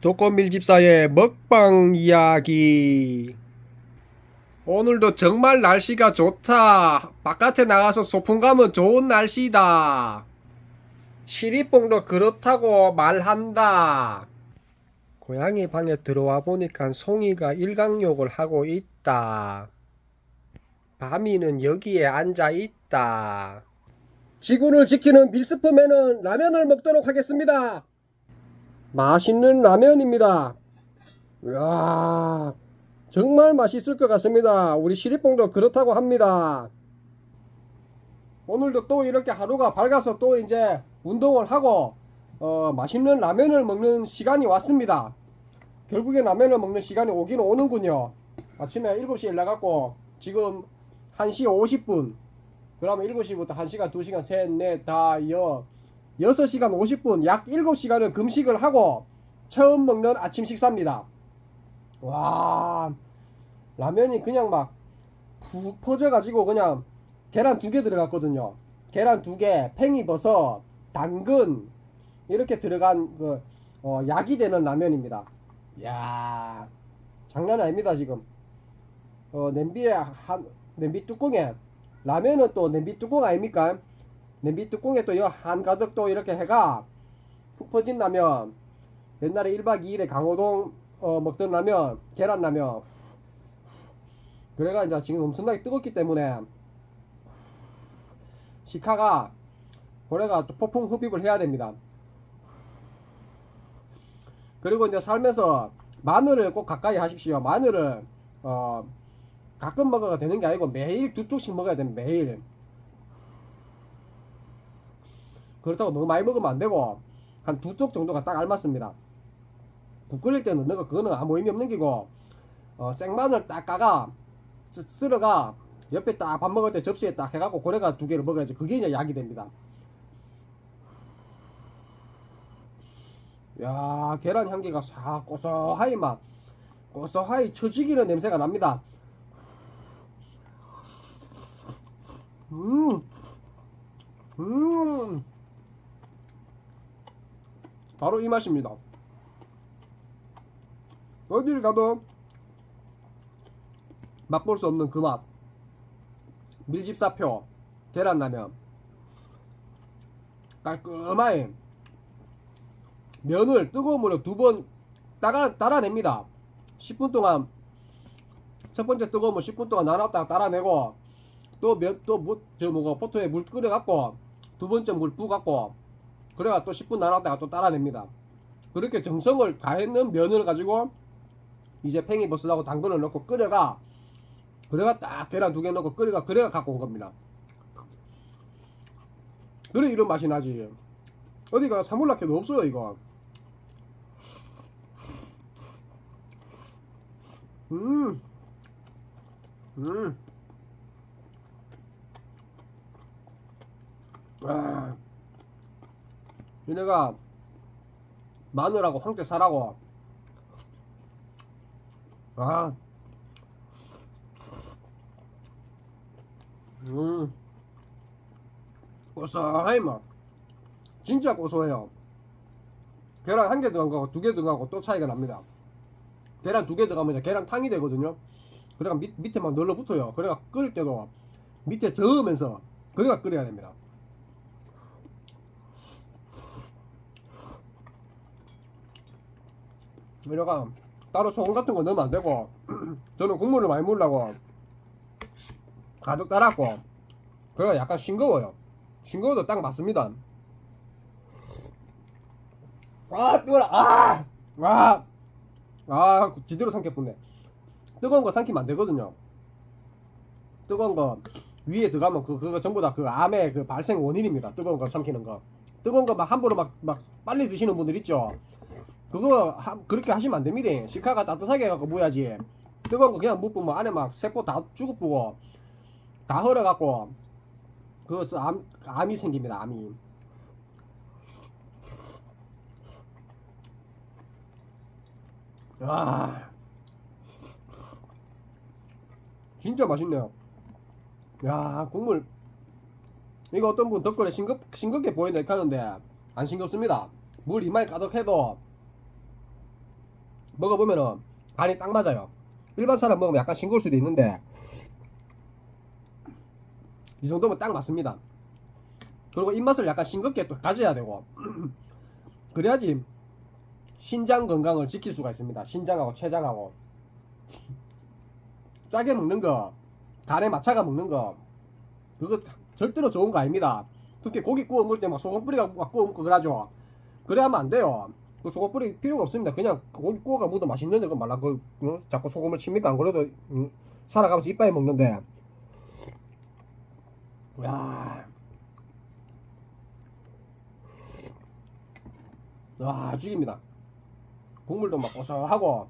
독거밀 집사의 먹방 이야기. 오늘도 정말 날씨가 좋다. 바깥에 나가서 소풍 가면 좋은 날씨다. 시리뽕도 그렇다고 말한다. 고양이 방에 들어와 보니까 송이가 일광욕을 하고 있다. 바미는 여기에 앉아 있다. 지구를 지키는 밀스프맨은 라면을 먹도록 하겠습니다. 맛있는 라면입니다. 이야, 정말 맛있을 것 같습니다. 우리 시리뽕도 그렇다고 합니다. 오늘도 또 이렇게 하루가 밝아서 또 이제 운동을 하고 어, 맛있는 라면을 먹는 시간이 왔습니다. 결국엔 라면을 먹는 시간이 오긴 오는군요. 아침에 7시에 일어나갖고 지금 1시 50분 그러면 7시부터 1시간, 2시간, 3, 4, 다, 여 6시간 50분 약 7시간을 금식을 하고 처음 먹는 아침 식사입니다. 와 라면이 그냥 막 푹 퍼져가지고 그냥 계란 두 개 들어갔거든요. 계란 두 개, 팽이버섯, 당근 이렇게 들어간 그 어, 약이 되는 라면입니다. 야 장난 아닙니다 지금. 어, 냄비에 한 냄비 뚜껑에 라면은 또 냄비 뚜껑 아닙니까? 냄비 뚜껑에 또한 가득 또 이렇게 해가 푹 퍼진 라면 옛날에 1박 2일에 강호동 어, 먹던 라면 계란 라면 그래가 이제 지금 엄청나게 뜨겁기 때문에 시카가 고래가 또 폭풍 흡입을 해야 됩니다. 그리고 이제 살면서 마늘을 꼭 가까이 하십시오. 마늘을 어 가끔 먹어가 되는 게 아니고 매일 두 쪽씩 먹어야 됩니다. 매일. 그렇다고 너무 많이 먹으면 안 되고 한 두 쪽 정도가 딱 알맞습니다. 국 끓일 때는 너가 그거는 아무 의미 없는 기고 어, 생마늘 딱 까가 쓰- 쓸어가 옆에 딱 밥 먹을 때 접시에 딱 해갖고 고래가 두 개를 먹어야지 그게 이제 약이 됩니다. 야 계란 향기가 싹 고소하이 막 고소하이 처지기는 냄새가 납니다. 음, 음, 바로 이 맛입니다. 어디를 가도 맛볼 수 없는 그 맛. 밀집사표, 계란라면, 깔끔하게 면을 뜨거운 물에 두 번 따라, 따라냅니다. 10분 동안 첫 번째 뜨거운 물 10분 동안 나눴다가 따라내고 또면또저 뭐고 포토에 물 끓여갖고 두 번째 물 부갖고 그래가 또 10분 나눴다가 또 따라냅니다. 그렇게 정성을 다했는 면을 가지고 이제 팽이버섯하고 당근을 넣고 끓여가 그래가 딱 계란 두 개 넣고 끓여가 그래가 갖고 온 겁니다. 그래 이런 맛이 나지. 어디가 사물라케도 없어요 이거. 음, 음. 아, 얘네가 마늘하고 황태 사라고. 아, 음, 고소하이 맛. 진짜 고소해요. 계란 한 개 들어간 거하고 두 개 들어간 거하고 또 차이가 납니다. 계란 두 개 들어가면 계란탕이 되거든요. 그래가 밑, 밑에 막 눌러붙어요. 그래가 끓일 때도 밑에 저으면서 그래가 끓여야 됩니다. 이래가 따로 소금 같은 거 넣으면 안 되고 저는 국물을 많이 먹으려고 가득 따랐고 그래가 약간 싱거워요. 싱거워도 딱 맞습니다. 아 뜨거라 아! 아! 아 지대로 삼켰네 뜨거운 거 삼키면 안 되거든요 뜨거운 거 위에 들어가면 그, 그거 전부 다 그 암의 그 발생 원인입니다 뜨거운 거 삼키는 거 뜨거운 거 막 함부로 막, 막 빨리 드시는 분들 있죠 그거 하- 그렇게 하시면 안 됩니다. 시카가 따뜻하게 해갖고 무야지. 뜨거운 거 그냥 묵으면 안에 막 세포 다 죽어쁘고 다 헐어갖고 그거 암, 암이 생깁니다 암이. 와. 진짜 맛있네요. 야 국물. 이거 어떤 분 덕분에 싱겁, 싱겁게 보인다 이렇게 하는데. 안 싱겁습니다. 물 이마에 가득해도 먹어보면은 간이 딱 맞아요. 일반 사람 먹으면 약간 싱거울 수도 있는데 이 정도면 딱 맞습니다. 그리고 입맛을 약간 싱겁게 또 가져야 되고 그래야지 신장 건강을 지킬 수가 있습니다. 신장하고 췌장하고 짜게 먹는 거 간에 맞춰가 먹는 거 그거 절대로 좋은 거 아닙니다. 특히 고기 구워 먹을 때 막 소금 뿌리가 막 구워 먹고 그러죠. 그래 하면 안 돼요. 그 소금 뿌리 필요가 없습니다. 그냥 그 고기 구워가 먹어도 맛있는데 그 말라 그 어? 자꾸 소금을 칩니까? 안 그래도 음, 살아가면서 이빨에 먹는데. 야. 와 죽입니다. 국물도 막 고소하고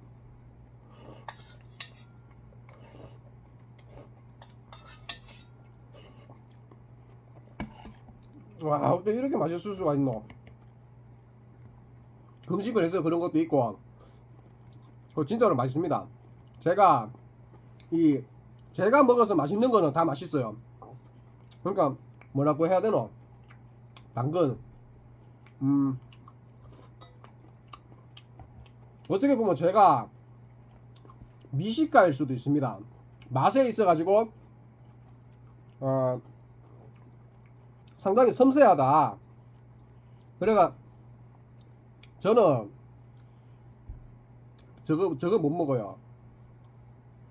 와 어떻게 이렇게 맛있을 수가 있노 금식을 해서 그런 것도 있고. 그 진짜로 맛있습니다. 제가 이 제가 먹어서 맛있는 거는 다 맛있어요. 그러니까 뭐라고 해야 되노? 당근. 음. 어떻게 보면 제가 미식가일 수도 있습니다. 맛에 있어 가지고 어 상당히 섬세하다. 그래가 저는 저거 저거 못 먹어요.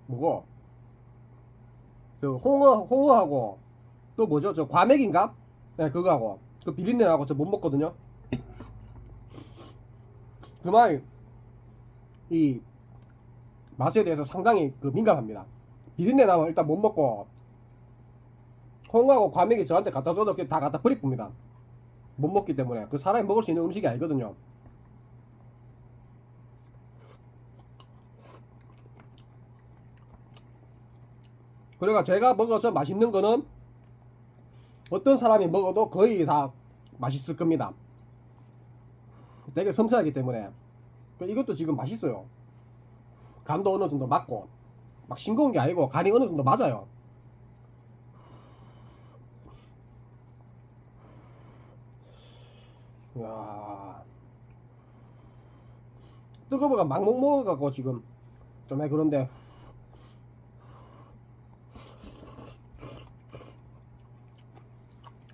뭐고? 저 홍어 홍어하고 또 뭐죠? 저 과메기인가? 네 그거하고 그 비린내하고 저 못 먹거든요. 그만 이 맛에 대해서 상당히 그 민감합니다. 비린내 나면 일단 못 먹고 홍하고 과메기 저한테 갖다 줘도 그냥 다 갖다 버리쁩니다. 못 먹기 때문에 그 사람이 먹을 수 있는 음식이 아니거든요. 그러니까 제가 먹어서 맛있는 거는 어떤 사람이 먹어도 거의 다 맛있을 겁니다. 되게 섬세하기 때문에 그 이것도 지금 맛있어요. 간도 어느 정도 맞고 막 싱거운 게 아니고 간이 어느 정도 맞아요. 야 뜨거워가 막못 먹어갖고 지금 좀 해 그런데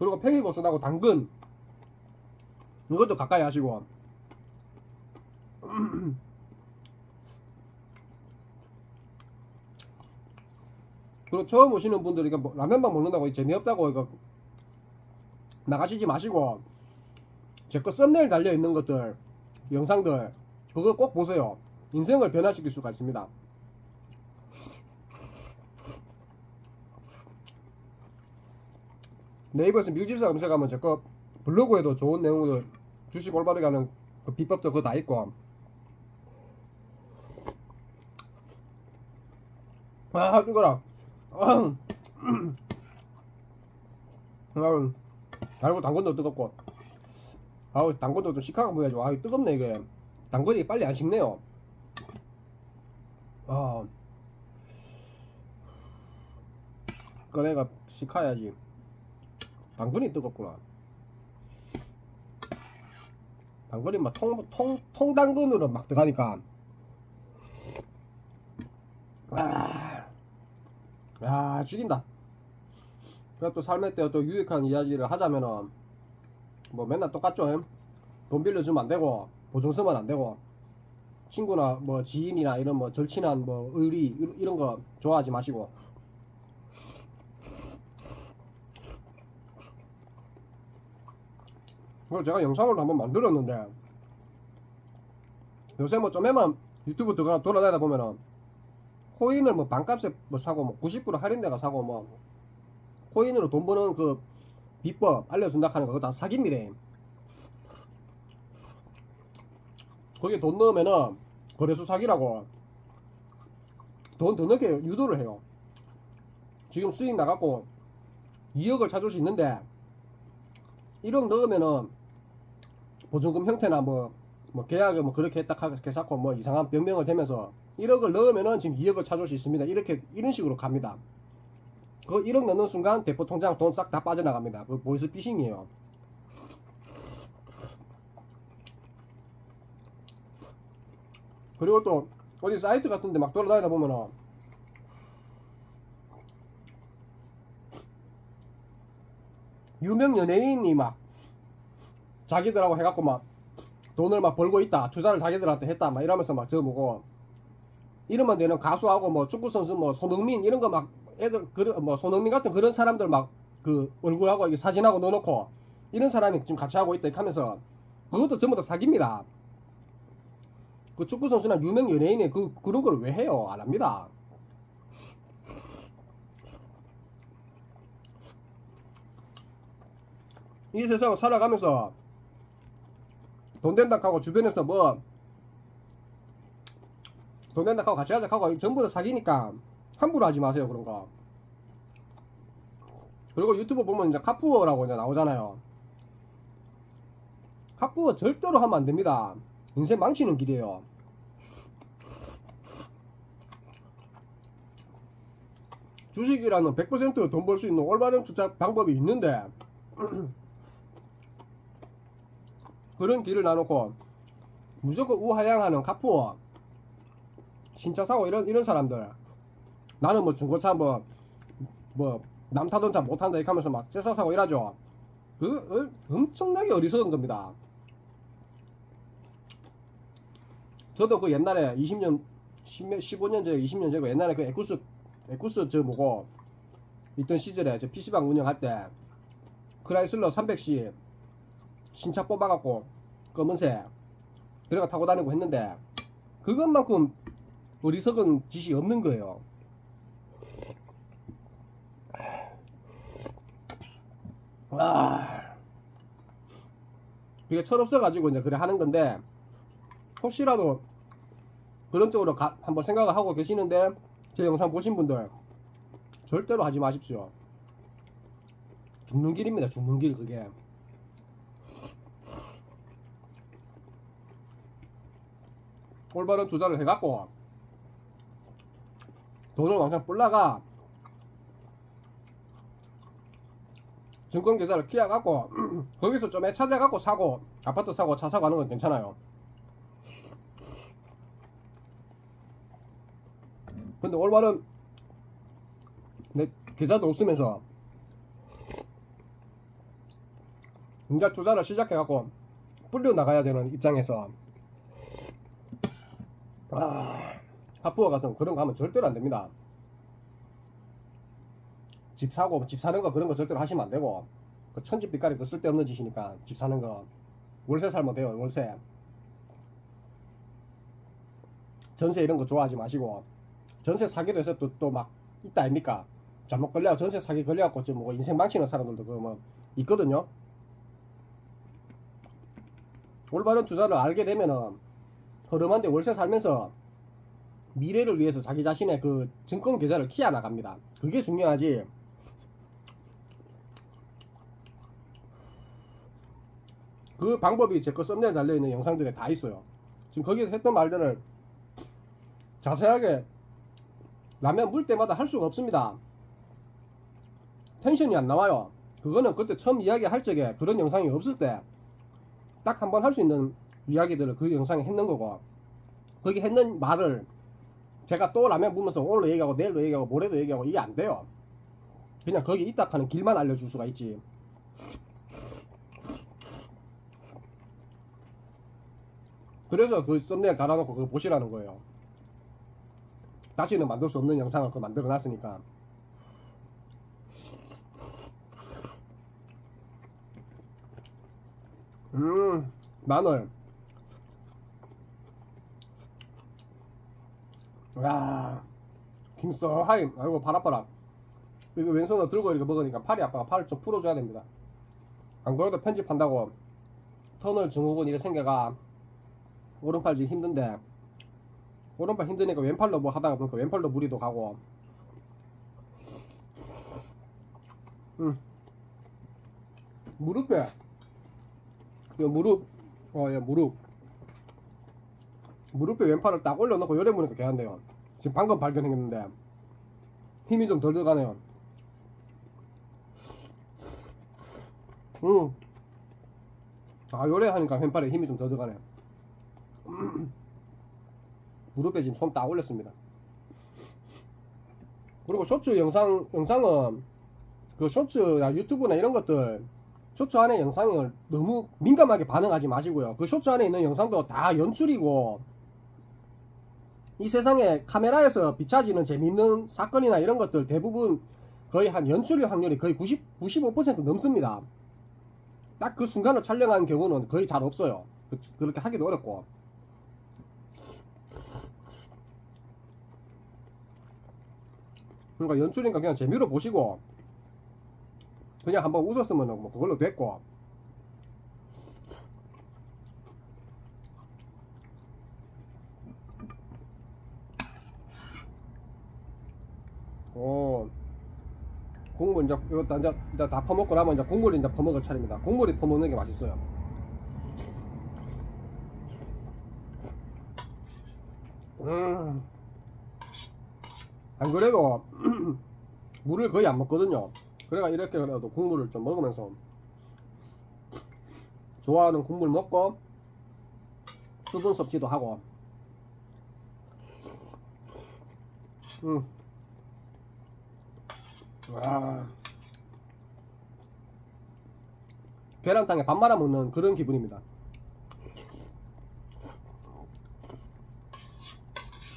그리고 팽이버섯하고 당근. 이것도 가까이 하시고. 그리고 처음 오시는 분들이 뭐 라면만 먹는다고 재미없다고 나가시지 마시고. 제 거 썸네일 달려 있는 것들 영상들 그거 꼭 보세요. 인생을 변화시킬 수가 있습니다 네이버에서 밀집사 검색하면 제거 블로그에도 좋은 내용들 주식 올바르게 하는 그 비법도 그거 다 있고. 아 뜨거라. 아, 아, 달고 당근도 뜨겁고. 아우 당근도 좀 시카가 보여야죠 아 뜨겁네 이게. 당근이 빨리 안 식네요. 아. 꺼내가 식혀야지 당근이 뜨겁구나. 당근이 막 통, 통, 통당근으로 막 들어가니까. 아, 야 죽인다. 그래 또 삶의 때또 유익한 이야기를 하자면은 뭐 맨날 똑같죠. 돈 빌려주면 안 되고 보증 서면 안 되고 친구나 뭐 지인이나 이런 뭐 절친한 뭐 의리 이런 거 좋아하지 마시고 그리고 제가 영상을 한번 만들었는데 요새 뭐 좀에만 유튜브 들어가 돌아다니다 보면은 코인을 뭐 반값에 뭐 사고 뭐 90% 할인돼가 사고 뭐 코인으로 돈 버는 그 비법 알려준다 하는 거 그거 다 사기입니다. 거기에 돈 넣으면은 거래소 사기라고 돈 더 넣게 유도를 해요. 지금 수익 나갖고 2억을 찾을 수 있는데 1억 넣으면은 보증금 형태나 뭐, 뭐 계약을 뭐 그렇게 했다 쌓고 뭐 이상한 변명을 대면서 1억을 넣으면은 지금 2억을 찾을 수 있습니다. 이렇게 이런 식으로 갑니다. 그 1억 넣는 순간 대포 통장 돈 싹 다 빠져나갑니다. 그 보이스 피싱이에요. 그리고 또 어디 사이트 같은데 막 돌아다니다 보면은 유명 연예인이 막 자기들하고 해갖고 막 돈을 막 벌고 있다 투자를 자기들한테 했다 막 이러면서 막저 뭐고 이러면 되는 가수하고 뭐 축구 선수 뭐 손흥민 이런 거 막 애들 그런 뭐 손흥민 같은 그런 사람들 막 그 얼굴하고 이게 사진하고 넣어놓고 이런 사람이 지금 같이 하고 있다 하면서 그것도 전부 다 사기입니다. 그 축구 선수나 유명 연예인이 그 그런 걸 왜 해요? 안 합니다. 이 세상을 살아가면서 돈 된다 하고 주변에서 뭐 돈 된다 하고 같이 하자 하고 전부 다 사기니까 함부로 하지 마세요 그런 거. 그리고 유튜브 보면 이제 카푸어라고 이제 나오잖아요. 카푸어 절대로 하면 안 됩니다. 인생 망치는 길이에요. 주식이라는 100%돈 벌 수 있는 올바른 투자 방법이 있는데 그런 길을 나놓고 무조건 우하향하는 카푸어 신차 사고 이런 이런 사람들. 나는 뭐 중고차 뭐 뭐 남 타던 차못 탄다 이렇게 하면서 막 째싸 사고 이러죠. 그 어, 엄청나게 어리석은 겁니다. 저도 그 옛날에 20년 10, 15년 전에 20년 전에 옛날에 그 에쿠스 에쿠스 저 뭐고 있던 시절에 저 PC방 운영할 때 크라이슬러 300C 신차 뽑아갖고 검은색 그래가 타고 다니고 했는데 그것만큼 어리석은 짓이 없는 거예요. 아, 그게 철없어가지고 이제 그래 하는 건데 혹시라도 그런 쪽으로 가- 한번 생각을 하고 계시는데 제 영상 보신 분들 절대로 하지 마십시오. 죽는 길입니다. 죽는 길 그게. 올바른 투자를 해갖고 돈을 왕창 불라가 증권 계좌를 키워갖고 거기서 좀 애 찾아갖고 사고 아파트 사고 차 사고 하는 건 괜찮아요. 근데 올바른 내 계좌도 없으면서 인자 투자를 시작해갖고 불려 나가야 되는 입장에서 아, 하프어 같은 그런 거 하면 절대로 안 됩니다. 집 사고 집 사는 거 그런 거 절대로 하시면 안 되고 그 천집 빛깔이 그 쓸데없는 짓이니까 집 사는 거 월세 살면 돼요 월세. 전세 이런 거 좋아하지 마시고 전세 사기도 해서 또 또 막 있다 아닙니까? 잘못 걸려 전세 사기 걸려갖고 지금 뭐 인생 망치는 사람들도 그 뭐 있거든요. 올바른 투자를 알게 되면은 허름한데 월세 살면서 미래를 위해서 자기 자신의 그 증권 계좌를 키워 나갑니다. 그게 중요하지. 그 방법이 제 거 썸네일 달려 있는 영상들에 다 있어요. 지금 거기서 했던 말들을 자세하게 라면 물 때마다 할 수가 없습니다. 텐션이 안 나와요. 그거는 그때 처음 이야기할 적에 그런 영상이 없을 때 딱 한 번 할 수 있는 이야기들을 그 영상에 했는 거고 거기 했는 말을 제가 또 라면 부면서 오늘도 얘기하고 내일도 얘기하고 모레도 얘기하고 이게 안 돼요. 그냥 거기 있다 하는 길만 알려줄 수가 있지. 그래서 그 썸네일 달아놓고 그거 보시라는 거예요. 다시는 만들 수 없는 영상을 그 만들어 놨으니까. 음, 마늘. 야, 김서 하이. 아이고, 발 아파라. 이거 왼손으로 들고 이렇게 먹으니까 팔이 아파가 팔을 좀 풀어줘야 됩니다. 안 그래도 편집한다고 터널 증후군 이래 생겨가 오른팔 지금 힘든데 오른팔 힘드니까 왼팔로 뭐 하다가 보니까 왼팔로 무리도 가고 음. 무릎에 이 무릎 어예 무릎 무릎에 왼팔을 딱 올려놓고 열에 무니까 개한대요 지금 방금 발견했는데 힘이 좀 덜 들어가네요 음. 아 요래 하니까 왼팔에 힘이 좀 더 들어가네 무릎에 지금 손 딱 올렸습니다. 그리고 쇼츠 영상 영상은 그 쇼츠나 유튜브나 이런 것들 쇼츠 안에 영상을 너무 민감하게 반응하지 마시고요. 그 쇼츠 안에 있는 영상도 다 연출이고 이 세상에 카메라에서 비춰지는 재밌는 사건이나 이런 것들 대부분 거의 한 연출일 확률이 거의 90, 95% 넘습니다. 딱 그 순간을 촬영하는 경우는 거의 잘 없어요. 그, 그렇게 하기도 어렵고. 그러니까 연출이니까 그냥 재미로 보시고 그냥 한번 웃었으면 뭐 그걸로 됐고 어 국물 이제 이제 이제 다 퍼먹고 나면 이제 국물이 이제 퍼먹을 차례입니다. 국물이 퍼먹는 게 맛있어요. 음. 안 그래도 물을 거의 안 먹거든요. 그래가 이렇게 그래도 국물을 좀 먹으면서 좋아하는 국물 먹고 수분 섭취도 하고 음. 와. 계란탕에 밥 말아 먹는 그런 기분입니다.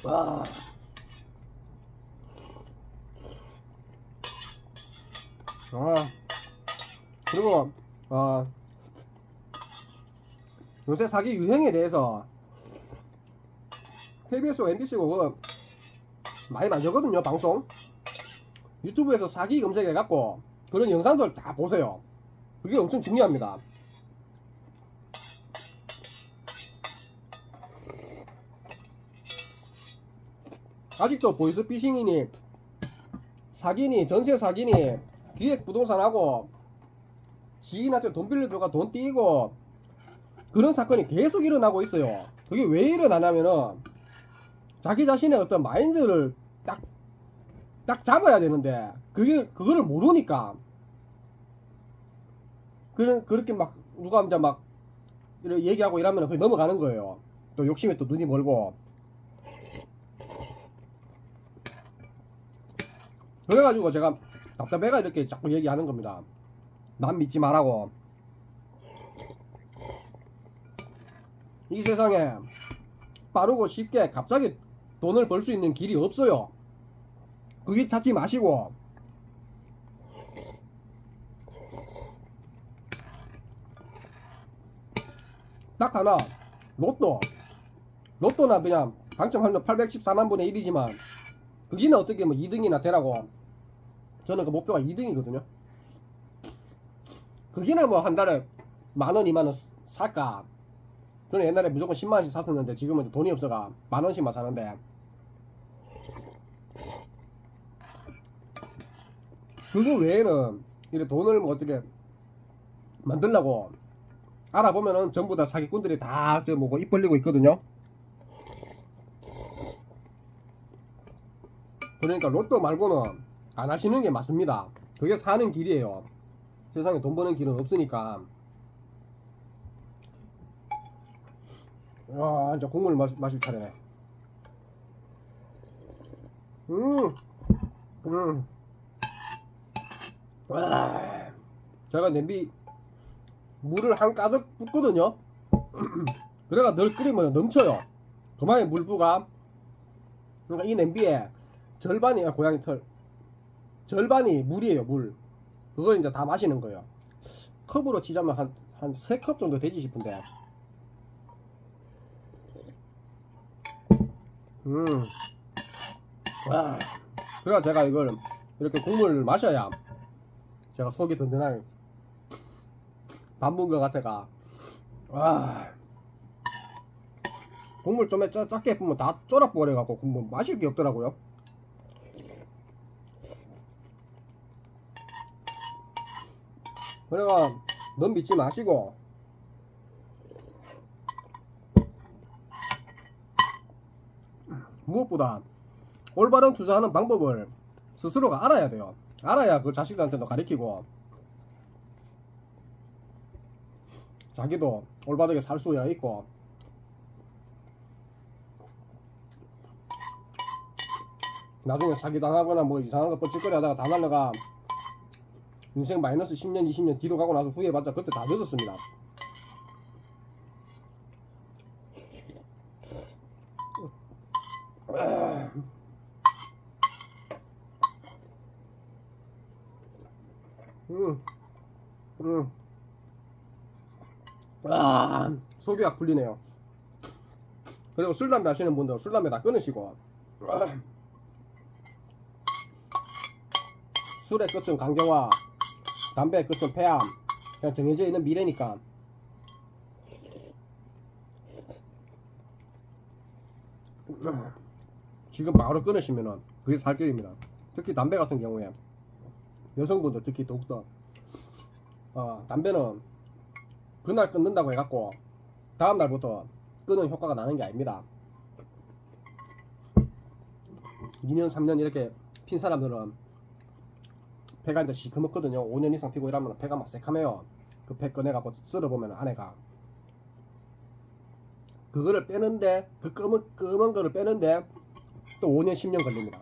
와. 아. 그리고 아 요새 사기 유행에 대해서 KBS고 MBC고 그 많이 만들거든요 방송 유튜브에서 사기 검색해갖고 그런 영상들 다 보세요 그게 엄청 중요합니다 아직도 보이스 피싱이니 사기니 전세 사기니 기획 부동산하고 지인한테 돈 빌려줘가 돈 띄고 그런 사건이 계속 일어나고 있어요. 그게 왜 일어나냐면은 자기 자신의 어떤 마인드를 딱, 딱 잡아야 되는데 그게 그거를 모르니까 그런 그렇게 막 누가 이제 막 이렇게 얘기하고 이러면 그게 넘어가는 거예요. 또 욕심에 또 눈이 멀고 그래가지고 제가 답답해가 이렇게 자꾸 얘기하는 겁니다. 남 믿지 말라고. 이 세상에 빠르고 쉽게 갑자기 돈을 벌 수 있는 길이 없어요. 그게 찾지 마시고 딱 하나. 로또. 로또나 그냥 당첨 확률 814만 분의 1이지만 그기는 어떻게 뭐 2등이나 되라고. 저는 그 목표가 2등이거든요. 그기나 뭐한 달에 만원, 2만원 살까? 저는 옛날에 무조건 10만원씩 샀었는데 지금은 돈이 없어가 만원씩만 사는데. 그거 외에는 이렇게 돈을 뭐 어떻게 만들려고 알아보면은 전부 다 사기꾼들이 다 저 뭐고 입 벌리고 있거든요 그러니까 로또 말고는 안 하시는 게 맞습니다. 그게 사는 길이에요. 세상에 돈 버는 길은 없으니까. 와, 이제 국물 마시, 마실 차례네. 음, 음. 와, 제가 냄비 물을 한 가득 붓거든요. 그래가 늘 끓이면 넘쳐요. 그만의 물부가. 그러니까 이 냄비에 절반이 아, 고양이 털 절반이 물이에요 물 그걸 이제 다 마시는 거예요 컵으로 치자면 한 한 세 컵 정도 되지 싶은데 음 와. 그래야 제가 이걸 이렇게 국물을 마셔야 제가 속이 든든하게 반분 것 같아가. 와 국물 좀 짜, 작게 뿌면 다 쫄아 버려갖고 국물 마실 게 없더라고요. 그래가 넌 믿지 마시고. 무엇보다 올바른 투자하는 방법을 스스로가 알아야 돼요. 알아야 그 자식들한테도 가르치고 자기도 올바르게 살 수가 있고. 나중에 사기당하거나 뭐 이상한 거 뻗질거리 하다가 다 날라가 인생 마이너스 10년 20년 뒤로 가고 나서 후회해봤자. 그때 다 늦었습니다. 아, 속이 약 풀리네요. 그리고 술 담배 하시는 분들 술 담배 다 끊으시고 술의 끝은 강경화, 담배의 끝은 폐암. 그냥 정해져 있는 미래니까. 지금 바로 끊으시면은 그게 살 길입니다. 특히 담배 같은 경우에 여성분들 특히 더욱더 어, 담배는 그날 끊는다고 해갖고 다음 날부터 끊은 효과가 나는 게 아닙니다. 2년 3년 이렇게 핀 사람들은 폐가 이제 시커멓거든요. 5년 이상 피고 이러면 폐가 막 새카매요. 그폐 꺼내갖고 썰어보면 안에가 그거를 빼는데 그 검은 검은 거를 빼는데 또 5년 10년 걸립니다.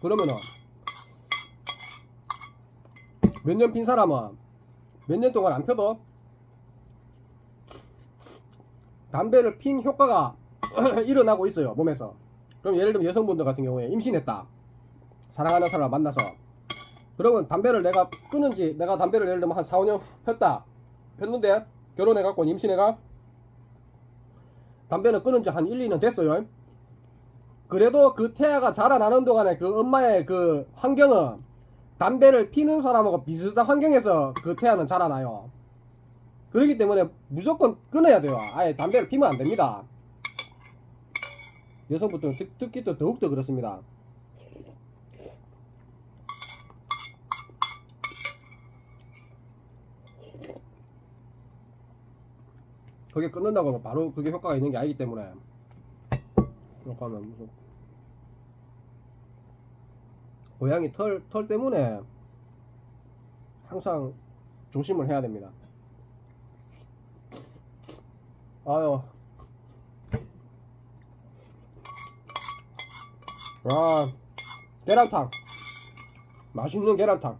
그러면은 몇 년 핀 사람은 몇 년 동안 안 펴도 담배를 핀 효과가 일어나고 있어요 몸에서. 그럼 예를 들면 여성분들 같은 경우에 임신했다. 사랑하는 사람을 만나서. 그러면 담배를 내가 끊은 지 내가 담배를 예를 들면 한 4, 5년 폈다. 폈는데 결혼해갖고 임신해가 담배는 끊은 지 한 1, 2년 됐어요. 그래도 그 태아가 자라나는 동안에 그 엄마의 그 환경은 담배를 피는 사람하고 비슷한 환경에서 그 태아는 자라나요. 그렇기 때문에 무조건 끊어야 돼요. 아예 담배를 피면 안 됩니다. 여성분들은 특, 또 더욱더 그렇습니다. 그게 끊는다고 바로 그게 효과가 있는 게 아니기 때문에 그렇게 하면 무슨 고양이 털, 털 때문에 항상 조심을 해야 됩니다. 아유. 아, 계란탕. 맛있는 계란탕.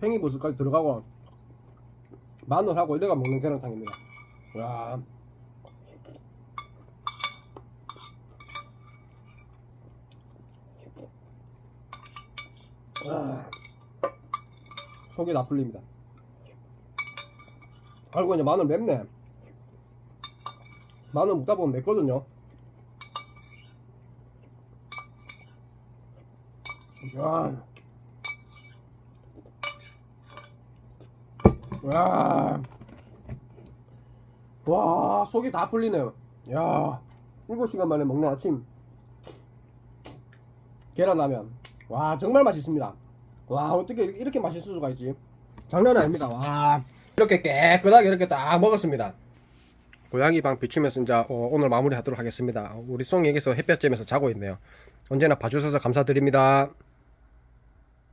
팽이버섯까지 들어가고, 마늘하고 이래가 먹는 계란탕입니다. 와. 아, 속이 다 풀립니다. 알고 이제 마늘 맵네. 마늘 먹다 보면 맵거든요. 야. 와. 와, 속이 다 풀리네요. 야. 7시간 만에 먹는 아침. 계란라면. 와 정말 맛있습니다. 와 어떻게 이렇게, 맛있을 수가 있지? 장난 아닙니다. 와 이렇게 깨끗하게 이렇게 딱 먹었습니다. 고양이 방 비추면서 이제 어, 오늘 마무리 하도록 하겠습니다. 우리 송이 여기서 햇볕 쬐면서 자고 있네요. 언제나 봐주셔서 감사드립니다